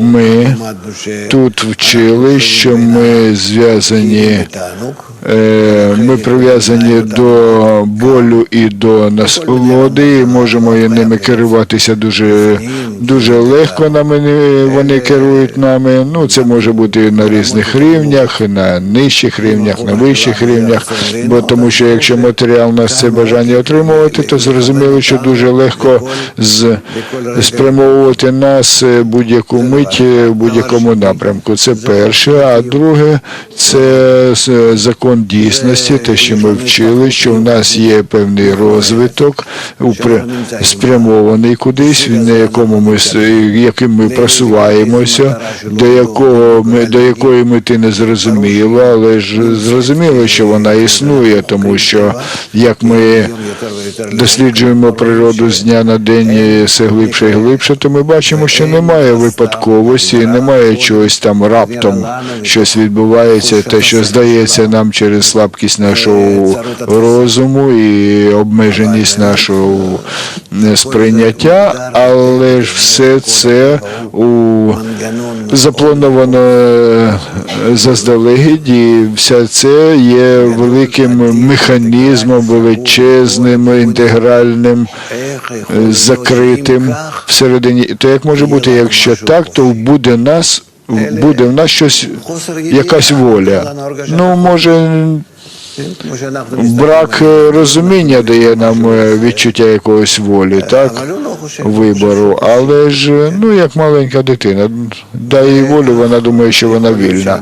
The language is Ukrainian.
Ми тут вчили, що ми зв'язані, е, ми прив'язані до болю і до насолоди, і можемо ними керуватися дуже, дуже легко. Нами не- вони керують нами. Ну, це може бути на різних рівнях, на нижчих рівнях, на вищих рівнях. Бо тому що якщо матеріал нас це бажання отримувати, то зрозуміло, що дуже легко з, спрямовувати нас е, будь-яку мить е, в будь-якому напрямку. Це перше. А друге, це закон дійсності, те, що ми вчили, що в нас є певний розвиток, спрямований кудись, на якому ми с- яким ми просуваємося, до якого ми до якої мети не зрозуміло, але ж зрозуміло, що вона існує, тому що як ми досліджуємо природу з дня на день е, все глибше і глибше, то ми бачимо, що немає випадковості, немає чогось там раптом, щось відбувається, те, що здається нам через слабкість нашого розуму і обмеженість нашого е, сприйняття, але ж все це у заплановано е, заздалегідь, і все це є великим механізмом, величезним, інтегральним, е, закритим всередині. То як може бути, якщо так, то буде нас. Буде в нас щось, якась воля. Ну, може, брак е, розуміння дає нам е, відчуття якогось волі, так? Вибору. Але ж, е, ну, як маленька дитина, дає їй волю, вона думає, що вона вільна.